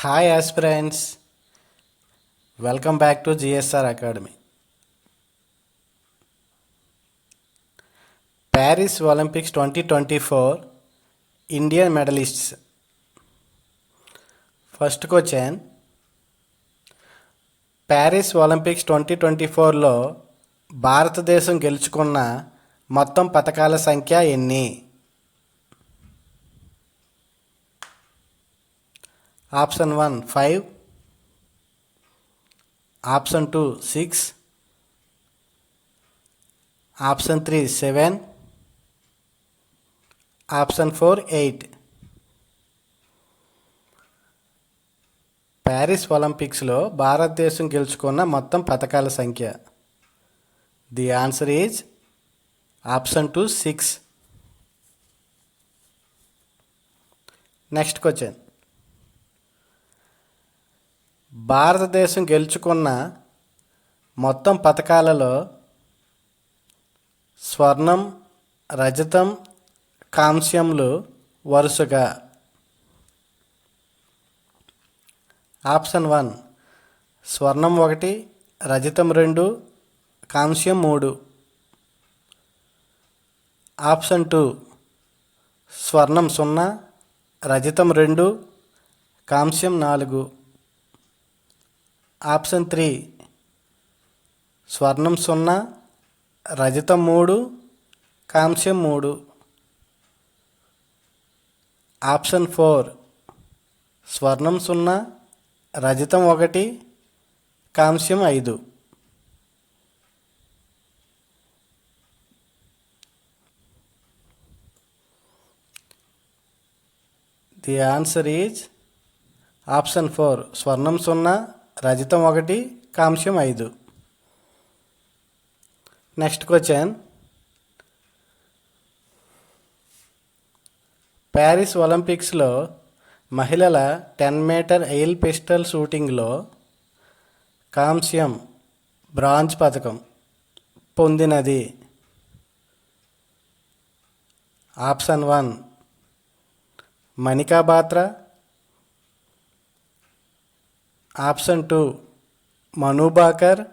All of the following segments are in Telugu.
Hi aspirants welcome back to G S R academy Paris Olympics twenty twenty four Indian medallists first question Paris Olympics twenty twenty ఫోర్లో భారతదేశం గెలుచుకున్న మొత్తం పథకాల సంఖ్య ఎన్ని option one five option two six option three seven option four eight Paris ఒలింపిక్స్లో భారతదేశం గెలుచుకున్న మొత్తం పథకాల సంఖ్య the answer is option two six next question భారతదేశం గెలుచుకున్న మొత్తం పథకాలలో స్వర్ణం రజతం కాంస్యంలు వరుసగా ఆప్షన్ వన్ స్వర్ణం ఒకటి రజతం రెండు కాంస్యం మూడు ఆప్షన్ టూ స్వర్ణం సున్నా రజతం రెండు కాంస్యం నాలుగు ఆప్షన్ త్రీ స్వర్ణం సున్నా రజతం మూడు కాంస్యం మూడు ఆప్షన్ ఫోర్ స్వర్ణం సున్నా రజతం ఒకటి కాంస్యం ఐదు the answer is option four స్వర్ణం సున్నా రజితం ఒకటి కాంస్యం ఐదు నెక్స్ట్ క్వశ్చన్ ప్యారిస్ ఒలింపిక్స్లో మహిళల టెన్ మీటర్ ఎయిల్ పిస్టల్ షూటింగ్లో కాంస్యం బ్రాంజ్ పథకం పొందినది option one Manika Batra Option 2, Manu Bhaker.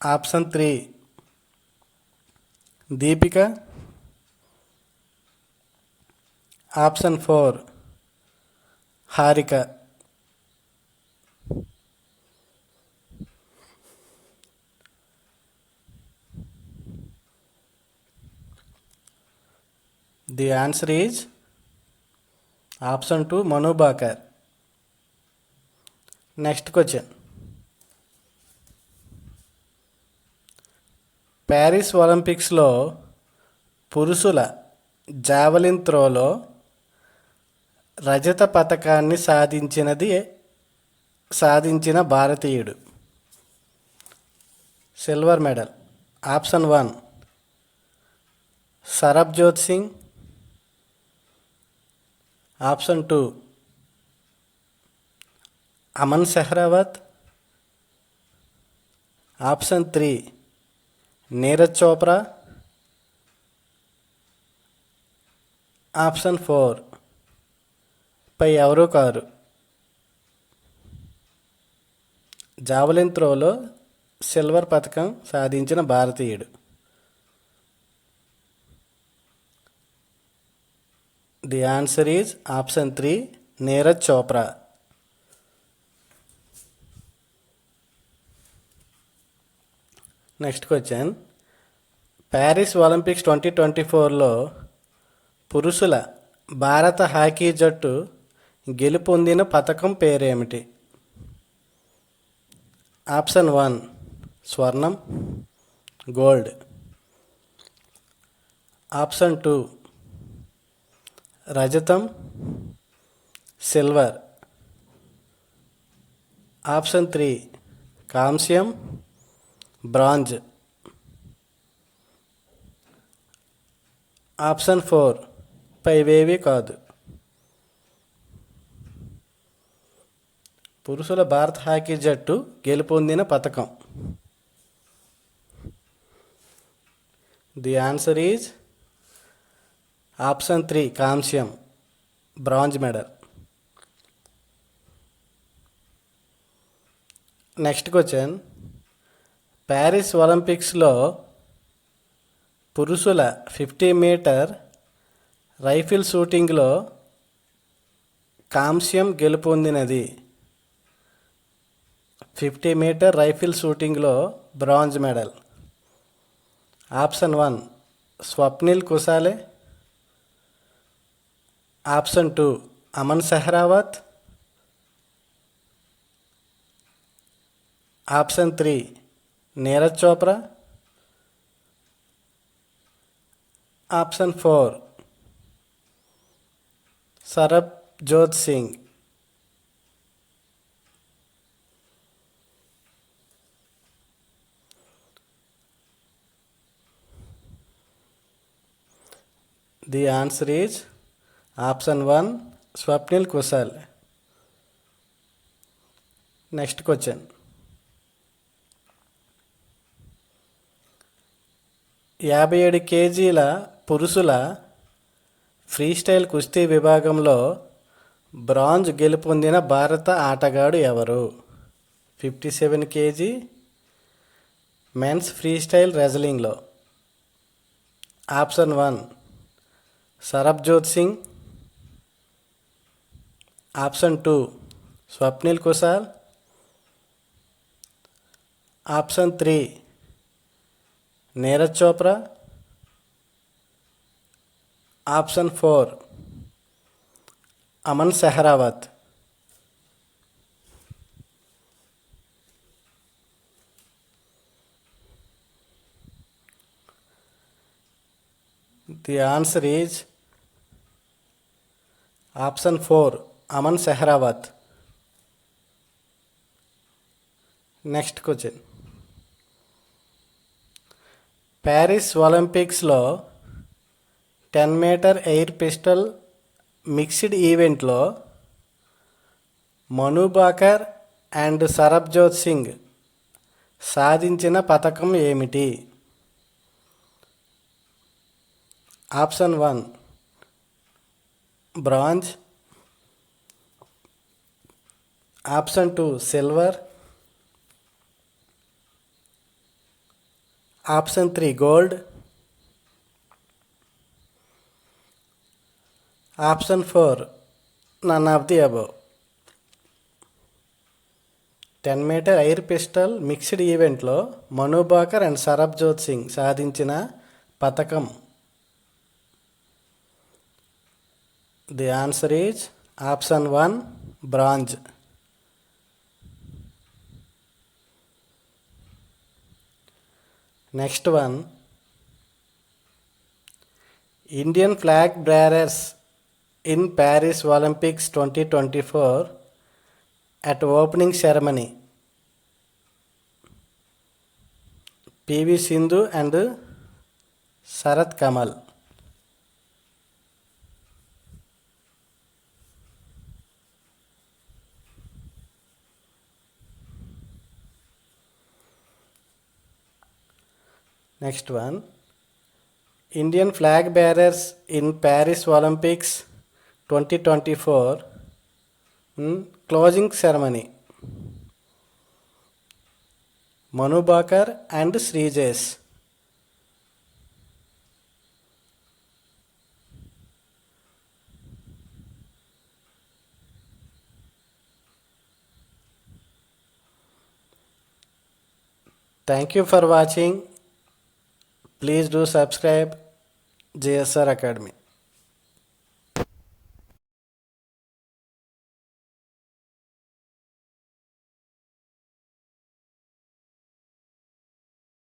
Option 3, Deepika. Option 4, Harika. The answer is option 2, Manu Bhaker. Next question Paris ఒలింపిక్స్లో పురుషుల జావలిన్ త్రోలో రజత పథకాన్ని సాధించినది సాధించిన భారతీయుడు silver medal option one Sarabjot Singh option two Aman Sehrawat option three Neeraj Chopra option four పై ఎవరు కారు జావలిన్ త్రోలో సిల్వర్ పథకం సాధించిన భారతీయుడు the answer is option three Neeraj Chopra next question Paris Olympics twenty twenty ఫోర్లో పురుషుల భారత హాకీ జట్టు గెలుపొందిన పథకం పేరేమిటి ఆప్షన్ వన్ స్వర్ణం గోల్డ్ ఆప్షన్ టూ రజతం సిల్వర్ ఆప్షన్ త్రీ కాంస్యం బ్రాంజ్ ఆప్షన్ ఫోర్ పైవేవి కాదు పురుషుల భారత హాకీ జట్టు గెలుపొందిన పథకం the answer is option three కాంస్యం bronze medal next question Paris ఒలింపిక్స్లో పురుషుల ఫిఫ్టీ మీటర్ రైఫిల్ షూటింగ్లో కాంస్యం గెలుపొందినది ఫిఫ్టీ మీటర్ రైఫిల్ షూటింగ్లో bronze medal option one Swapnil Kusale option two Aman Sehrawat option three Neeraj Chopra option four Sarabjot Singh the answer is option one Swapnil Kushal next question యాభై ఏడు కేజీల పురుషుల ఫ్రీస్టైల్ కుస్తీ విభాగంలో బ్రాంజ్ గెలుపొందిన భారత ఆటగాడు ఎవరు fifty seven KG men's freestyle రెజ్లింగ్లో option one Sarabjot Singh option two Swapnil Kusale option three Neeraj Chopra option four Aman Sehrawat The answer is option 4 Aman Sehrawat. Next question. Paris ఒలింపిక్స్లో ten metre air pistol mixed ఈవెంట్లో మను బాకర్ అండ్ సరబ్జోత్ సింగ్ సాధించిన పథకం ఏమిటి option one bronze option two silver option three gold option four none of the above ten metre air pistol mixed ఈవెంట్లో మనుబాకర్ అండ్ సరబ్జోత్ సింగ్ సాధించిన పథకం the answer is option one bronze Next one, Indian flag bearers in Paris Olympics 2024 at opening ceremony. PV Sindhu and Sarath Kamal. Next one Indian flag bearers in Paris Olympics 2024 hmm, closing ceremony. Manu Bakar and Srijesh. Thank you for watching. Please do subscribe J S R academy